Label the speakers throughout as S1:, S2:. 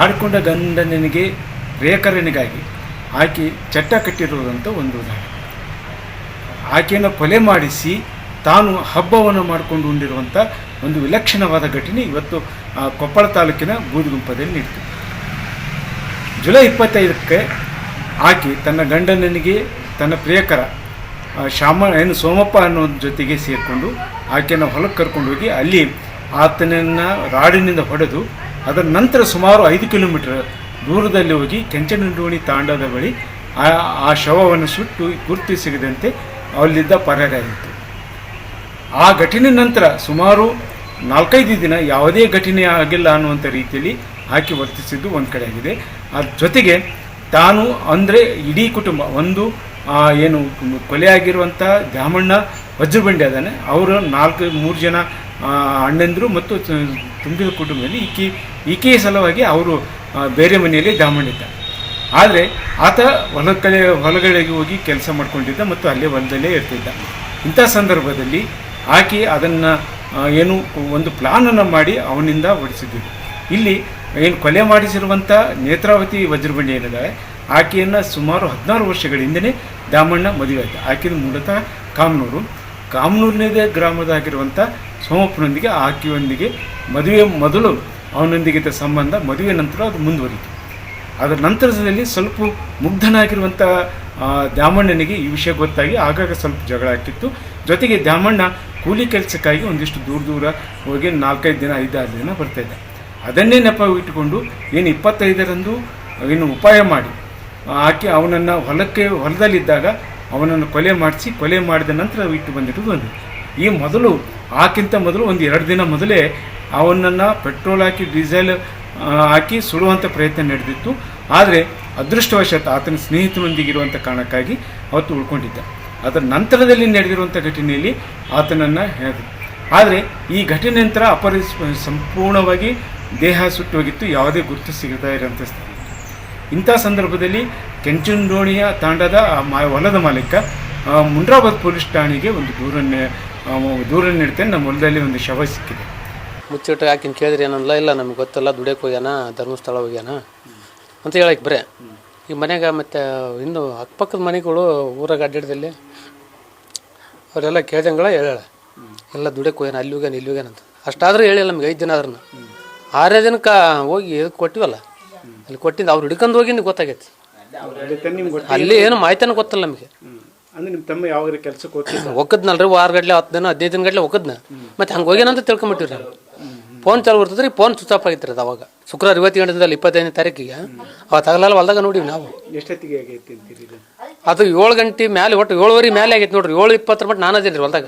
S1: ಮಾಡಿಕೊಂಡ ಗಂಡನಿಗೆ ರೇಖರನಿಗಾಗಿ ಆಕೆ ಚಟ್ಟ ಕಟ್ಟಿರುವುದಂಥ ಒಂದು ಉದಾಹರಣೆ. ಆಕೆಯನ್ನು ಕೊಲೆ ಮಾಡಿಸಿ ತಾನು ಹಬ್ಬವನ್ನು ಮಾಡಿಕೊಂಡು ಉಂಡಿರುವಂಥ ಒಂದು ವಿಲಕ್ಷಣವಾದ ಘಟನೆ ಇವತ್ತು ಕೊಪ್ಪಳ ತಾಲೂಕಿನ ಬೂದುಗುಂಪದಲ್ಲಿ ನೀಡಿತು. ಜುಲೈ ಇಪ್ಪತ್ತೈದಕ್ಕೆ ಆಕೆ ತನ್ನ ಗಂಡನಿಗೆ, ತನ್ನ ಪ್ರಿಯಕರ ಶಾಮ ಏನು ಸೋಮಪ್ಪ ಅನ್ನೋ ಜೊತೆಗೆ ಸೇರಿಕೊಂಡು ಆಕೆಯನ್ನು ಹೊಲಕ್ಕೆ ಕರ್ಕೊಂಡು ಹೋಗಿ ಅಲ್ಲಿ ಆತನನ್ನು ರಾಡಿನಿಂದ ಹೊಡೆದು ಅದರ ನಂತರ ಸುಮಾರು ಐದು ಕಿಲೋಮೀಟರ್ ದೂರದಲ್ಲಿ ಹೋಗಿ ಕೆಂಚನಡೋಣಿ ತಾಂಡದ ಬಳಿ ಆ ಶವವನ್ನು ಸುಟ್ಟು ಗುರುತು ಸಿಗದಂತೆ ಅಲ್ಲಿದ್ದ ಪರಾರಿಯಾಗಿತ್ತು ಆ ಘಟನೆ ನಂತರ ಸುಮಾರು ನಾಲ್ಕೈದು ದಿನ ಯಾವುದೇ ಘಟನೆ ಆಗಿಲ್ಲ ಅನ್ನುವಂಥ ರೀತಿಯಲ್ಲಿ ಆಕೆ ವರ್ತಿಸಿದ್ದು ಒಂದು ಕಡೆ ಆಗಿದೆ. ಅದ್ರ ಜೊತೆಗೆ ತಾನು ಅಂದರೆ ಇಡೀ ಕುಟುಂಬ, ಒಂದು ಏನು ಕೊಲೆಯಾಗಿರುವಂಥ ದ್ಯಾಮಣ್ಣ ವಜ್ರಬಂಡಿ ಅದಾನೆ. ಅವರು ನಾಲ್ಕು, ಮೂರು ಜನ ಅಣ್ಣಂದಿರು ಮತ್ತು ತುಂಬಿದ ಕುಟುಂಬದಲ್ಲಿ ಈಕೆ, ಈಕೆಯ ಸಲುವಾಗಿ ಅವರು ಬೇರೆ ಮನೆಯಲ್ಲಿ ದಾಮಣ್ಣಿದ್ದ. ಆದರೆ ಆತ ಹೊಲ ಕಡೆ ಹೊಲಗಳಿಗೆ ಹೋಗಿ ಕೆಲಸ ಮಾಡ್ಕೊಂಡಿದ್ದ ಮತ್ತು ಅಲ್ಲೇ ಹೊಲದಲ್ಲೇ ಇರ್ತಿದ್ದ. ಇಂಥ ಸಂದರ್ಭದಲ್ಲಿ ಆಕೆ ಅದನ್ನು ಏನು ಒಂದು ಪ್ಲಾನನ್ನು ಮಾಡಿ ಅವನಿಂದ ಹೊಡಿಸಿದ್ದರು ಇಲ್ಲಿ ಏನು ಕೊಲೆ ಮಾಡಿಸಿರುವಂಥ ನೇತ್ರಾವತಿ ವಜ್ರಬಂಡಿ ಏನಿದ್ದಾಳೆ ಆಕೆಯನ್ನು ಸುಮಾರು ಹದಿನಾರು ವರ್ಷಗಳಿಂದನೇ ದಾಮಣ್ಣ ಮದುವೆ ಆಯಿತು. ಆಕೆದು ಮೂಲತಃ ಕಾಮನೂರು. ಕಾಮನೂರಿನದೇ ಗ್ರಾಮದಾಗಿರುವಂಥ ಸೋಮಪ್ಪನೊಂದಿಗೆ, ಆಕೆಯೊಂದಿಗೆ ಮದುವೆ ಮೊದಲು ಅವನೊಂದಿಗಿದ್ದ ಸಂಬಂಧ ಮದುವೆ ನಂತರ ಅದು ಮುಂದುವರಿತು. ಅದರ ನಂತರದಲ್ಲಿ ಸ್ವಲ್ಪ ಮುಗ್ಧನಾಗಿರುವಂಥ ದ್ಯಾಮಣ್ಣನಿಗೆ ಈ ವಿಷಯ ಗೊತ್ತಾಗಿ ಆಗಾಗ ಸ್ವಲ್ಪ ಜಗಳ ಆಗ್ತಿತ್ತು. ಜೊತೆಗೆ ದ್ಯಾಮಣ್ಣ ಕೂಲಿ ಕೆಲಸಕ್ಕಾಗಿ ಒಂದಿಷ್ಟು ದೂರ ದೂರ ಹೋಗಿ ನಾಲ್ಕೈದು ದಿನ, ಐದಾರು ದಿನ ಬರ್ತಾಯಿದ್ದ ಅದನ್ನೇ ನೆಪ ಇಟ್ಟುಕೊಂಡು ಏನು ಇಪ್ಪತ್ತೈದರಂದು ಏನು ಉಪಾಯ ಮಾಡಿ, ಆಕೆ ಅವನನ್ನು ಹೊಲಕ್ಕೆ, ಹೊಲದಲ್ಲಿದ್ದಾಗ ಅವನನ್ನು ಕೊಲೆ ಮಾಡಿಸಿ, ಕೊಲೆ ಮಾಡಿದ ನಂತರ ಇಟ್ಟು ಬಂದಿಟ್ಟು ಒಂದು. ಈ ಮೊದಲು ಆಕ್ಕಿಂತ ಮೊದಲು ಒಂದು ಎರಡು ದಿನ ಮೊದಲೇ ಅವನನ್ನು ಪೆಟ್ರೋಲ್ ಹಾಕಿ, ಡೀಸೆಲ್ ಹಾಕಿ ಸುಡುವಂಥ ಪ್ರಯತ್ನ ನಡೆದಿತ್ತು. ಆದರೆ ಅದೃಷ್ಟವಶಾತ್ ಆತನ ಸ್ನೇಹಿತನೊಂದಿಗಿರುವಂಥ ಕಾರಣಕ್ಕಾಗಿ ಅವತ್ತು ಉಳ್ಕೊಂಡಿದ್ದ. ಅದರ ನಂತರದಲ್ಲಿ ನಡೆದಿರುವಂಥ ಘಟನೆಯಲ್ಲಿ ಆತನನ್ನು ಹೇಳಿದ್ರು ಆದರೆ ಈ ಘಟನೆ ನಂತರ ಅಪರಿ ಸಂಪೂರ್ಣವಾಗಿ ದೇಹ ಸುಟ್ಟು ಹೋಗಿತ್ತು ಯಾವುದೇ ಗುರುತು ಸಿಗದೇ ಇರೋಂಥ ಸ್ಥಿತಿ. ಇಂಥ ಸಂದರ್ಭದಲ್ಲಿ ಕೆಂಚುಂಡೋಣಿಯ ತಾಂಡದ ಹೊಲದ ಮಾಲೀಕ ಮುಂಡ್ರಾಬಾದ್ ಪೊಲೀಸ್ ಠಾಣೆಗೆ ಒಂದು ದೂರನ್ನು ದೂರನ್ನು ನೀಡ್ತೇನೆ ನಮ್ಮ ಹೊಲದಲ್ಲಿ ಒಂದು ಶವ ಸಿಕ್ಕಿದೆ.
S2: ಮುಚ್ಚಿಟ್ಟು ಹಾಕಿನ ಕೇಳಿದ್ರೆ ಏನಲ್ಲ ಇಲ್ಲ ನಮ್ಗೆ ಗೊತ್ತಲ್ಲ ದುಡಿಯಕ್ಕೆ ಹೋಗ್ಯಾನ ಧರ್ಮಸ್ಥಳ ಹೋಗ್ಯಾನ ಅಂತ ಹೇಳಕ್ಕೆ ಬರೇ. ಈ ಮನೆಗೆ ಮತ್ತು ಇನ್ನು ಅಕ್ಕಪಕ್ಕದ ಮನೆಗಳು ಊರಾಗ ಅಡ್ಡಾಡ್ದಲ್ಲಿ ಅವರೆಲ್ಲ ಕೇಳ್ದಂಗಳ ಹೇಳ ಎಲ್ಲ ದುಡಿಯಕ್ಕೆ ಹೋಗ್ಯಾನ ಅಲ್ಲಿ ಹೋಗ್ಯಾನ ಇಲ್ಲಿ ಹೋಗ್ಯಾನ ಅಂತ. ಅಷ್ಟಾದ್ರೂ ಹೇಳಿಲ್ಲ ನಮ್ಗೆ ಐದು ದಿನ ಆದ್ರೂ ಆರೇ ದಿನಕ್ಕೆ ಹೋಗಿ ಇದಕ್ಕೆ ಕೊಟ್ಟಿವಲ್ಲ? ಅಲ್ಲಿ ಕೊಟ್ಟಿದ್ದು ಅವ್ರು ಹಿಡ್ಕೊಂಡು ಹೋಗಿಂದು ಗೊತ್ತಾಗೈತಿ. ಅಲ್ಲಿ ಏನು ಮಾಹಿತಿನೂ ಗೊತ್ತಲ್ಲ ನಮಗೆ.
S1: ಅಂದ್ರೆ ನಿಮ್ಮ ತಮ್ಮ ಯಾವಾಗ ಕೆಲಸಕ್ಕೆ ಹೋಗ್ತಿದ್ದ?
S2: ಒಕ್ಕದ್ನಲ್ರಿ ವಾರ ಗಟ್ಲೆ ಹತ್ತು ದಿನ ಹದಿನೈದು ದಿನ ಗಟ್ಲೆ ಒಕ್ಕದ್ನ ಮತ್ತೆ ಹಂಗೆ ಹೋಗ್ಯಾನಂತ ತಿಳ್ಕೊಂಬಿಟ್ಟಿವ್ರಿ ಫೋನ್ ಚಾಲು ಬರ್ತದ್ರಿ ಫೋನ್ ಸ್ವಿಚ್ ಆಫ್ ಆಗಿತ್ತು ಅದು ಅವಾಗ. ಶುಕ್ರವಾರ ಇವತ್ತು ಗಂಟೆದಲ್ಲಿ ಇಪ್ಪತ್ತೈದನೇ ತಾರೀಕಿಗೆ. ಅವತ್ತು ಆಗಲ್ಲ ಹೊಲ್ದಾಗ ನೋಡಿವಿ ನಾವು.
S1: ಎಷ್ಟೊತ್ತಿಗೆ ಆಗೈತಿ ಅಂತೀರಿ ಇದು
S2: ಅದು ಏಳು ಗಂಟೆ ಮೇಲೆ ಒಟ್ಟು ಏಳುವರೆ ಮೇಲೆ ಆಗೈತೆ ನೋಡ್ರಿ. ಏಳು ಇಪ್ಪತ್ತರ ಮಟ್ಟ ನಾನು ಅದೇನಿ ಹೊಲ್ದಾಗ.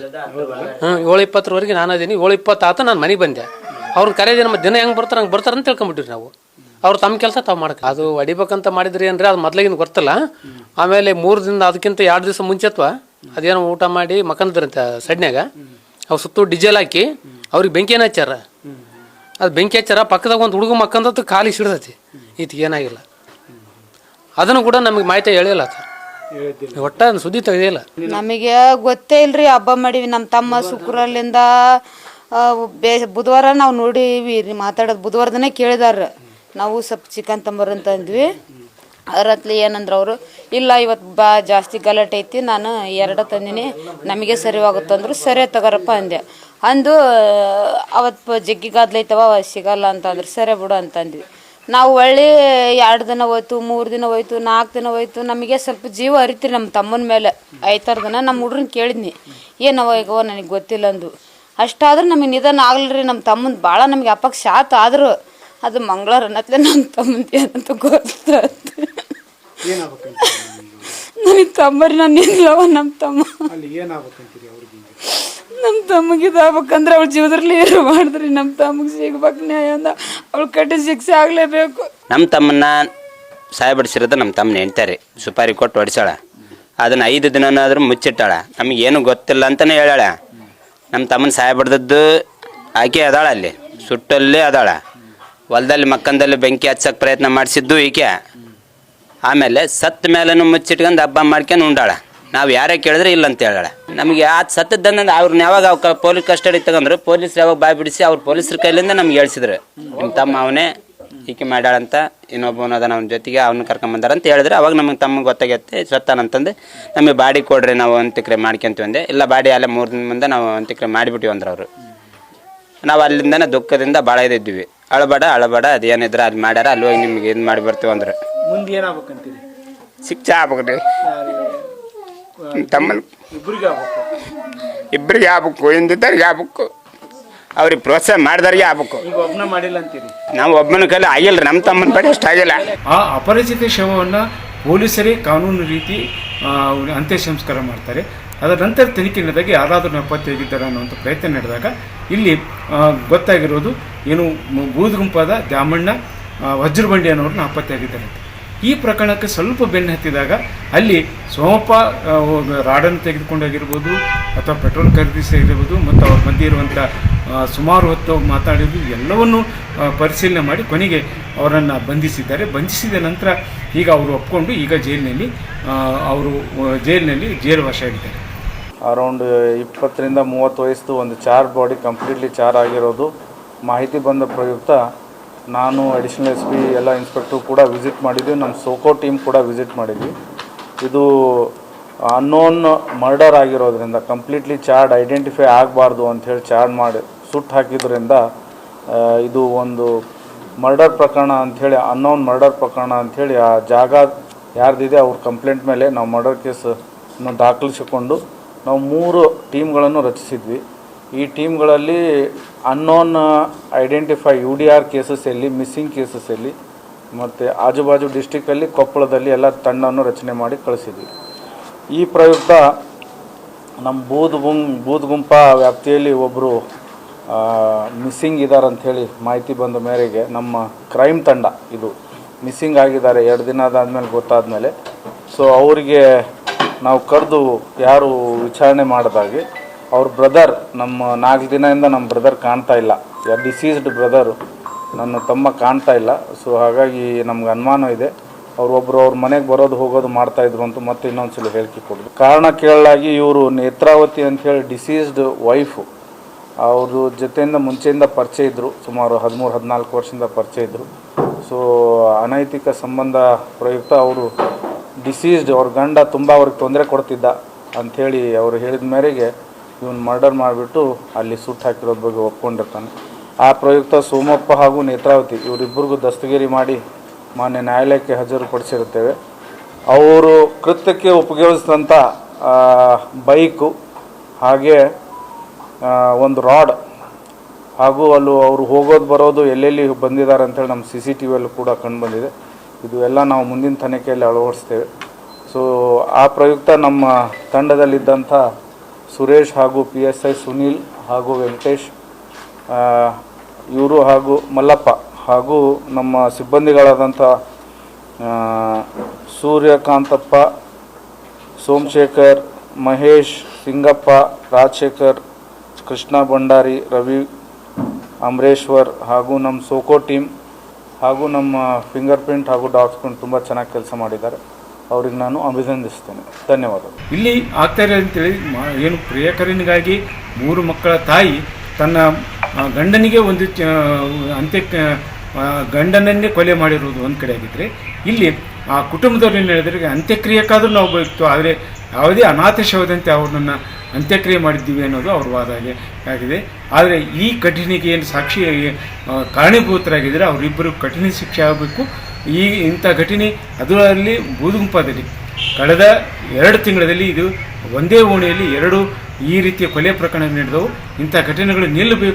S2: ಹ್ಞೂ ಏಳು ಇಪ್ಪತ್ತರವರೆಗೆ ನಾನು ಅದೇನಿ. ಏಳು ಇಪ್ಪತ್ತು ಆತ ನಾನು ಮನೆಗೆ ಬಂದೆ. ಅವ್ರನ್ನ ಕರೆಯೋದೇನು ಮತ್ತೆ ದಿನ ಹೆಂಗೆ ಬರ್ತಾರೆ ಹಂಗೆ ಬರ್ತಾರೆ ಅಂತ ತಿಳ್ಕೊಂಬಿಟ್ಟಿವಿ ನಾವು. ಅವ್ರು ತಮ್ಮ ಕೆಲಸ ತಾವು ಮಾಡಕ್ಕೆ ಅದು ಹೊಡಿಬೇಕಂತ ಮಾಡಿದ್ರಿ ಅಂದ್ರೆ ಅದು ಮೊದಲಿಗಿನ ಗೊತ್ತಲ್ಲ. ಆಮೇಲೆ ಮೂರು ದಿನ ಅದಕ್ಕಿಂತ ಎರಡು ದಿವಸ ಮುಂಚೆತ್ವ ಅದೇನೋ ಊಟ ಮಾಡಿ ಮಕ್ಕಂದ್ರಂತೆ ಸಡ್ನ್ಯಾಗ. ಅವ್ರು ಸುತ್ತು ಡಿಜೆಲ್ ಹಾಕಿ ಅವ್ರಿಗೆ ಬೆಂಕಿ ಏನು ಹಚ್ಚಾರ ಅದು ಬೆಂಕಿ ಹಚ್ಚಾರ ಪಕ್ಕದಾಗ ಒಂದು ಹುಡುಗ ಮಕ್ಕಂದತ್ತು ಖಾಲಿ ಸಿಡ್ದೈತಿ. ಈತ ಏನಾಗಿಲ್ಲ. ಅದನ್ನು ಕೂಡ ನಮಗೆ ಮಾಹಿತಿ ಹೇಳಿಲ್ಲ ಸರ್ ಒಟ್ಟ ಸುದ್ದಿ ತೆಗೆದಿಲ್ಲ.
S3: ನಮಗೆ ಗೊತ್ತೇ ಇಲ್ರಿ, ಹಬ್ಬ ಮಾಡೀವಿ. ನಮ್ಮ ತಮ್ಮ ಶುಕ್ರಲ್ಲಿಂದ ಬೇ, ಬುಧವಾರ ನಾವು ನೋಡೀವಿ ಮಾತಾಡೋದು. ಬುಧವಾರದನೇ ಕೇಳಿದಾರ. ನಾವು ಸ್ವಲ್ಪ ಚಿಕನ್ ತಂಬರಂತ ಅಂತ ಅಂದ್ವಿ. ಅದರತ್ಲಿ ಏನಂದ್ರೆ ಅವರು, ಇಲ್ಲ ಇವತ್ತು ಬಾ, ಜಾಸ್ತಿ ಗಲಾಟೆ ಐತಿ, ನಾನು ಎರಡು ತಂದಿನಿ, ನಮಗೆ ಸರಿವಾಗುತ್ತಂದ್ರು ಸರಿ ತಗೋರಪ್ಪ ಅಂದೆ. ಅಂದು ಅವತ್ತು ಜಗ್ಗಿ ಗಾದ್ಲೈತವ ಸಿಗಲ್ಲ ಅಂತಂದ್ರೆ ಸರಿ ಬಿಡು ಅಂತಂದ್ವಿ ನಾವು ಒಳ್ಳೆ ಎರಡು ದಿನ ಹೋಯ್ತು, ಮೂರು ದಿನ ಹೋಯ್ತು ನಾಲ್ಕು ದಿನ ಹೋಯ್ತು, ನಮಗೆ ಸ್ವಲ್ಪ ಜೀವ ಅರಿತೀರಿ ನಮ್ಮ ತಮ್ಮನ ಮೇಲೆ. ಐತಾರು ದಿನ ನಮ್ಮ ಹುಡ್ರನ್ನ ಕೇಳಿದ್ನಿ, ಏನವ ಈಗವ ನನಗೆ ಗೊತ್ತಿಲ್ಲ ಅಂದು. ಅಷ್ಟಾದ್ರೂ ನಮಗೆ ನಿಧಾನ ಆಗ್ಲಿರಿ ನಮ್ಮ ತಮ್ಮನ ಭಾಳ ನಮಗೆ ಅಪ್ಪಕ್ಕೆ ಆತು ಆದ್ರು. ಅದು ಮಂಗಳವಾರ ಅನ್ನತ್ಲೆ ನಮ್ಮ ತಮ್ಮಂತಿ ಅಂತ ಗೊತ್ತಾಯ್ತು
S1: ನನ್ನ
S3: ನನಗೆ ತಮ್ಮರಿ ನಾನು ನಿಲ್ಲವ ನಮ್ಮ ತಮ್ಮ.
S1: ಅಲ್ಲಿ ಏನಾಗ್ಬೇಕಂತೀರಿ ಅವ್ರಿಗೆ?
S3: ನಮ್ಮ ತಮ್ಮಗೆ ಇದಾಗ್ಬೇಕಂದ್ರೆ ಅವಳ ಜೀವದಲ್ಲಿ ಏನು ಮಾಡಿದ್ರಿ? ನಮ್ಮ ತಮ್ಮಗೆ ಸಿಗ್ಬೇಕು ನ್ಯಾಯ ಅಂದ ಅವಳು ಕಟ್ಟಿ ಶಿಕ್ಷೆ ಆಗಲೇಬೇಕು.
S4: ನಮ್ಮ ತಮ್ಮನ್ನ ಸಾಯಬಡಿಸಿರೋದು ನಮ್ಮ ತಮ್ಮನ ಹೆಂಡ್ತಾರೆ ಸುಪಾರಿ ಕೊಟ್ಟು ಹೊಡಿಸಾಳ ಅದನ್ನ ಐದು ದಿನನಾದ್ರೂ ಮುಚ್ಚಿಟ್ಟಾಳ. ನಮಗೇನು ಗೊತ್ತಿಲ್ಲ ಅಂತಲೇ ಹೇಳಾಳ ನಮ್ಮ ತಮ್ಮನ ಸಾಯಬಡ್ದದ್ದು ಆಕೆ ಅದಾಳ ಅಲ್ಲಿ. ಸುಟ್ಟಲ್ಲೇ ಅದಾಳ. ಹೊಲದಲ್ಲಿ ಮಕ್ಕಂದಲ್ಲಿ ಬೆಂಕಿ ಹಚ್ಚಕ್ಕೆ ಪ್ರಯತ್ನ ಮಾಡಿಸಿದ್ದು ಈಕೆ. ಆಮೇಲೆ ಸತ್ತ ಮೇಲೂ ಮುಚ್ಚಿಟ್ಕೊಂಡು ಹಬ್ಬ ಮಾಡ್ಕೊಂಡು ಉಂಡಾಳ. ನಾವು ಯಾರೇ ಕೇಳಿದ್ರೆ ಇಲ್ಲ ಅಂತ ಹೇಳಾಳ. ನಮಗೆ ಆ ಸತ್ತದ್ದನ್ನ ಅವ್ರನ್ನ ಯಾವಾಗ ಅವ್ ಪೊಲೀಸ್ ಕಸ್ಟಡಿ ತಗೊಂಡ್ರು ಪೊಲೀಸ್ ಯಾವಾಗ ಬಾಯ್ ಬಿಡಿಸಿ ಅವ್ರು ಪೊಲೀಸ್ರ ಕೈಲಿಂದ ನಮ್ಗೆ ಹೇಳ್ಸಿದ್ರು. ನಿಮ್ಮ ತಮ್ಮ ಅವನೇ, ಈಕೆ ಮಾಡ್ಯಾಳಂತ, ಇನ್ನೊಬ್ಬನ ಅದನ್ನ ಅವ್ನ ಜೊತೆಗೆ ಅವ್ನ ಕರ್ಕೊಂಬಂದಾರ ಅಂತ ಹೇಳಿದ್ರೆ. ಅವಾಗ ನಮಗೆ ತಮಗೆ ಗೊತ್ತಾಗೈತೆ ಸತ್ತಾನಂತಂದು ನಮಗೆ ಬಾಡಿ ಕೊಡ್ರಿ, ನಾವು ಅಂತ್ಯಕ್ರಿಯೆ ಮಾಡ್ಕೊಂತೀವಿ ಅಂದೆ. ಇಲ್ಲ, ಬಾಡಿ ಅಲ್ಲೇ ಮೂರು ದಿನ ಮುಂದೆ ನಾವು ಅಂತ್ಯಕ್ರಿಯೆ ಮಾಡಿಬಿಟ್ಟಿವಿ ಅಂದ್ರೆ ಅವರು. ನಾವು ಅಲ್ಲಿಂದನೇ ದುಃಖದಿಂದ ಭಾಳ ಇದ್ದಿದ್ವಿ ಅಳಬೇಡ ಅಳಬೇಡ ಅದೇನಿದ್ರೆ ಅದು ಮಾಡ್ಯಾರ ಅಲ್ಲಿ ಹೋಗಿ ನಿಮ್ಗೆ ಇದು ಮಾಡಿ ಬರ್ತೀವಿ ಅಂದ್ರೆ.
S1: ಮುಂದೆ ಏನಾಗ್ಬೇಕಂತೀರಿ?
S4: ಶಿಕ್ಷೆ ಆಗ್ಬೇಕ್ರಿ. ತಮ್ಮ
S1: ಇಬ್ಬರಿಗೆ ಆಗ್ಬೇಕು.
S4: ಇಬ್ಬರಿಗೆ ಆಗ್ಬೇಕು ಹಿಂದಿದ್ದವ್ರಿಗೆ ಆಗ್ಬೇಕು. ಅವ್ರಿಗೆ ಪ್ರೋತ್ಸಾಹ ಮಾಡಿದವ್ರಿಗೆ ಆಗ್ಬೇಕು.
S1: ಈಗ ಒಬ್ಬನ ಮಾಡಿಲ್ಲ ಅಂತೀರಿ?
S4: ನಾವು ಒಬ್ಬನ ಕೈಲಿ ಆಗಿಲ್ಲ ನಮ್ಮ ತಮ್ಮನ ಪಡೆ ಅಷ್ಟು ಆಗಿಲ್ಲ.
S1: ಆ ಅಪರಿಚಿತ ಶವವನ್ನು ಪೊಲೀಸರೇ ಕಾನೂನು ರೀತಿ ಆ, ಅಂತ್ಯ ಸಂಸ್ಕಾರ ಮಾಡ್ತಾರೆ. ಅದರ ನಂತರ ತನಿಖೆ ನಡೆದಾಗ ಯಾರಾದರೂ ನಾಪತ್ತೆಯಾಗಿದ್ದಾರೆ ಅನ್ನುವಂಥ ಪ್ರಯತ್ನ ನಡೆದಾಗ ಇಲ್ಲಿ ಗೊತ್ತಾಗಿರೋದು ಏನು ಬೂದುಗುಂಪಾದ ದ್ಯಾಮಣ್ಣ ವಜ್ರಬಂಡಿ ಅನ್ನೋರು ನಾಪತ್ತೆಯಾಗಿದ್ದಾರೆ ಈ ಪ್ರಕರಣಕ್ಕೆ ಸ್ವಲ್ಪ ಬೆನ್ನು ಹತ್ತಿದಾಗ ಅಲ್ಲಿ ಸೋಮಪ್ಪ ರಾಡನ್ನು ತೆಗೆದುಕೊಂಡಾಗಿರ್ಬೋದು ಅಥವಾ ಪೆಟ್ರೋಲ್ ಖರೀದಿಸಿರ್ಬೋದು ಮತ್ತು ಅವ್ರ ಮಧ್ಯೆ ಇರುವಂಥ ಸುಮಾರು ಹೊತ್ತು ಮಾತಾಡಿದ್ದು ಎಲ್ಲವನ್ನು ಪರಿಶೀಲನೆ ಮಾಡಿ ಕೊನೆಗೆ ಅವರನ್ನು ಬಂಧಿಸಿದ್ದಾರೆ. ಬಂಧಿಸಿದ ನಂತರ ಈಗ ಅವರು ಒಪ್ಕೊಂಡು ಈಗ ಜೈಲಿನಲ್ಲಿ ಅವರು ಜೈಲಿನಲ್ಲಿ ಆಗಿದ್ದಾರೆ.
S5: ಅರೌಂಡ್ ಇಪ್ಪತ್ತರಿಂದ ಮೂವತ್ತು ವಯಸ್ಸು ಒಂದು ಚಾರ್ ಬಾಡಿ ಕಂಪ್ಲೀಟ್ಲಿ ಚಾರ್ ಆಗಿರೋದು. ಮಾಹಿತಿ ಬಂದ ಪ್ರಯುಕ್ತ ನಾನು ಅಡಿಷನಲ್ ಎಸ್ ಪಿ ಎಲ್ಲ ಇನ್ಸ್ಪೆಕ್ಟ್ರು ಕೂಡ ವಿಸಿಟ್ ಮಾಡಿದ್ವಿ. ನಮ್ಮ ಸೋಕೋ ಟೀಮ್ ಕೂಡ ವಿಸಿಟ್ ಮಾಡಿದ್ವಿ. ಇದು ಅನ್ನೋನ್ ಮರ್ಡರ್ ಆಗಿರೋದ್ರಿಂದ ಕಂಪ್ಲೀಟ್ಲಿ ಚಾರ್ಡ್ ಐಡೆಂಟಿಫೈ ಆಗಬಾರ್ದು ಅಂಥೇಳಿ ಚಾರ್ಡ್ ಮಾಡಿ ಸುಟ್ಟು ಹಾಕಿದ್ರಿಂದ ಇದು ಒಂದು ಮರ್ಡರ್ ಪ್ರಕರಣ ಅಂಥೇಳಿ ಅನ್ನೋನ್ ಮರ್ಡರ್ ಪ್ರಕರಣ ಅಂಥೇಳಿ ಆ ಜಾಗ ಯಾರ್ದಿದೆ ಅವ್ರ ಕಂಪ್ಲೇಂಟ್ ಮೇಲೆ ನಾವು ಮರ್ಡರ್ ಕೇಸನ್ನು ದಾಖಲಿಸಿಕೊಂಡು ನಾವು ಮೂರು ಟೀಮ್ಗಳನ್ನು ರಚಿಸಿದ್ವಿ. ಈ ಟೀಮ್ಗಳಲ್ಲಿ unknown identify U D R ಕೇಸಸ್ಸಲ್ಲಿ missing ಕೇಸಸ್ಸಲ್ಲಿ ಮತ್ತು ಆಜುಬಾಜು ಡಿಸ್ಟಿಕಲ್ಲಿ ಕೊಪ್ಪಳದಲ್ಲಿ ಎಲ್ಲ ತಂಡವನ್ನು ರಚನೆ ಮಾಡಿ ಕಳಿಸಿದ್ವಿ. ಈ ಪ್ರಯುಕ್ತ ನಮ್ಮ ಬೂದ್ ಗುಂ, ಬೂದ್ ಗುಂಪ ವ್ಯಾಪ್ತಿಯಲ್ಲಿ ಒಬ್ಬರು ಮಿಸ್ಸಿಂಗ್ ಇದ್ದಾರೆ ಅಂಥೇಳಿ ಮಾಹಿತಿ ಬಂದ ಮೇರೆಗೆ ನಮ್ಮ ಕ್ರೈಮ್ ತಂಡ ಇದು. ಮಿಸ್ಸಿಂಗ್ ಆಗಿದ್ದಾರೆ. ಎರಡು ದಿನ ಅದಾದಮೇಲೆ ಗೊತ್ತಾದಮೇಲೆ. ಸೊ ಅವರಿಗೆ ನಾವು ಕರೆದು ಯಾರು ವಿಚಾರಣೆ ಮಾಡಿದಾಗೆ ಅವ್ರ ಬ್ರದರ್ ನಮ್ಮ ನಾಲ್ಕು ದಿನದಿಂದ ನಮ್ಮ ಬ್ರದರ್ ಕಾಣ್ತಾ ಇಲ್ಲ. ಡಿಸೀಸ್ಡ್ ಬ್ರದರು ನನ್ನ ತಮ್ಮ ಕಾಣ್ತಾ ಇಲ್ಲ. ಸೊ ಹಾಗಾಗಿ ನಮ್ಗೆ ಅನುಮಾನ ಇದೆ. ಅವ್ರು ಒಬ್ಬರು ಅವ್ರ ಮನೆಗೆ ಬರೋದು ಹೋಗೋದು ಮಾಡ್ತಾ ಇದ್ರು ಅಂತ ಮತ್ತೆ ಇನ್ನೊಂದ್ಸಲ ಹೇಳಿಕೆ ಕೊಡೋದು ಕಾರಣ ಕೇಳಲಾಗಿ ಇವರು ನೇತ್ರಾವತಿ ಅಂತ ಹೇಳಿ ಡಿಸೀಸ್ಡ್ ವೈಫು ಅವ್ರ ಜೊತೆಯಿಂದ ಮುಂಚೆಯಿಂದ ಪರಿಚಯ ಇದ್ದರು ಸುಮಾರು ಹದಿಮೂರು, ಹದಿನಾಲ್ಕು ವರ್ಷದಿಂದ ಪರಿಚಯ ಇದ್ದರು ಸೊ ಅನೈತಿಕ ಸಂಬಂಧ ಪ್ರಯುಕ್ತ ಅವರು ಡಿಸೀಸ್ಡ್ ಅವ್ರ ಗಂಡ ತುಂಬ ಅವ್ರಿಗೆ ತೊಂದರೆ ಕೊಡ್ತಿದ್ದ ಅಂಥೇಳಿ ಅವರು ಹೇಳಿದ ಮೇರೆಗೆ ಇವನು ಮರ್ಡರ್ ಮಾಡಿಬಿಟ್ಟು ಅಲ್ಲಿ ಸುಟ್ಟು ಹಾಕಿರೋದ್ರ ಬಗ್ಗೆ ಒಪ್ಕೊಂಡಿರ್ತಾನೆ. ಆ ಪ್ರಯುಕ್ತ ಸೋಮಪ್ಪ ಹಾಗೂ ನೇತ್ರಾವತಿ ಇವರಿಬ್ಬರಿಗೂ ದಸ್ತಗಿರಿ ಮಾಡಿ ಮಾನ್ಯ ನ್ಯಾಯಾಲಯಕ್ಕೆ ಹಾಜರುಪಡಿಸಿರುತ್ತೇವೆ ಅವರು ಕೃತ್ಯಕ್ಕೆ ಉಪಯೋಗಿಸಿದಂಥ ಬೈಕು ಹಾಗೆ ಒಂದು ರಾಡ್ ಹಾಗೂ ಅಲ್ಲೂ ಅವರು ಹೋಗೋದು ಬರೋದು ಎಲ್ಲೆಲ್ಲಿ ಬಂದಿದ್ದಾರೆ ಅಂತೇಳಿ ನಮ್ಮ ಸಿ ಸಿ ಟಿ ವಿಯಲ್ಲೂ ಕೂಡ ಕಂಡುಬಂದಿದೆ ಇದು ಎಲ್ಲ ನಾವು ಮುಂದಿನ ತನಿಖೆಯಲ್ಲಿ ಅಳವಡಿಸ್ತೇವೆ. ಸೊ ಆ ಪ್ರಯುಕ್ತ ನಮ್ಮ ತಂಡದಲ್ಲಿದ್ದಂಥ ಸುರೇಶ್ ಹಾಗೂ ಪಿ ಎಸ್ ಐ ಸುನೀಲ್ ಹಾಗೂ ವೆಂಕಟೇಶ್ ಇವರು ಹಾಗೂ ಮಲ್ಲಪ್ಪ ಹಾಗೂ ನಮ್ಮ ಸಿಬ್ಬಂದಿಗಳಾದಂಥ ಸೂರ್ಯಕಾಂತಪ್ಪ, ಸೋಮಶೇಖರ್, ಮಹೇಶ್, ಸಿಂಗಪ್ಪ, ರಾಜಶೇಖರ್, ಕೃಷ್ಣ ಭಂಡಾರಿ, ರವಿ ಅಮರೇಶ್ವರ್ ಹಾಗೂ ನಮ್ಮ ಸೋಕೋ ಟೀಮ್ ಹಾಗೂ ನಮ್ಮ ಫಿಂಗರ್ ಪ್ರಿಂಟ್ ಹಾಗೂ ಡಾಕ್ಸ್ ಪ್ರಿಂಟ್ ತುಂಬ ಚೆನ್ನಾಗಿ ಕೆಲಸ ಮಾಡಿದ್ದಾರೆ. ಅವ್ರಿಗೆ ನಾನು ಅಭಿನಂದಿಸ್ತೇನೆ. ಧನ್ಯವಾದಗಳು.
S1: ಇಲ್ಲಿ ಆಗ್ತಾರೆ ಅಂತೇಳಿ ಏನು ಪ್ರಿಯಕರನಿಗಾಗಿ ಮೂರು ಮಕ್ಕಳ ತಾಯಿ ತನ್ನ ಗಂಡನಿಗೆ ಒಂದು ಅಂತ್ಯ ಗಂಡನನ್ನೇ ಕೊಲೆ ಮಾಡಿರುವುದು ಒಂದು ಕಡೆ ಆಗಿದ್ದರೆ ಇಲ್ಲಿ ಆ ಕುಟುಂಬದವ್ರು ಏನು ಹೇಳಿದ್ರೆ, ಅಂತ್ಯಕ್ರಿಯೆಕ್ಕಾದ್ರೂ ನಾವು ಬಯಕ್ತು ಆದರೆ ಯಾವುದೇ ಅನಾಥ ಶವದಂತೆ ಅವ್ರನ್ನ ಅಂತ್ಯಕ್ರಿಯೆ ಮಾಡಿದ್ದೀವಿ ಅನ್ನೋದು ಅವ್ರ ವಾದ ಆಗಿ- ಆಗಿದೆ. ಆದರೆ ಈ ಕಠಿಣಿಗೆ ಏನು ಸಾಕ್ಷಿ ಆ, ಕಾರಣೀಭೂತರಾಗಿದ್ದರೆ ಅವರಿಬ್ಬರು ಕಠಿಣ ಶಿಕ್ಷೆ ಆಗಬೇಕು. ಈ ಇಂಥ ಘಟನೆ ಅದರಲ್ಲಿ ಬೂದುಗುಂಪದಲ್ಲಿ ಕಳೆದ ಎರಡು ತಿಂಗಳಲ್ಲಿ ಇದು ಒಂದೇ ಓಣಿಯಲ್ಲಿ ಎರಡು ಈ ರೀತಿಯ ಕೊಲೆ ಪ್ರಕರಣ ನಡೆದವು. ಇಂಥ ಘಟನೆಗಳು ನಿಲ್ಲಬೇಕು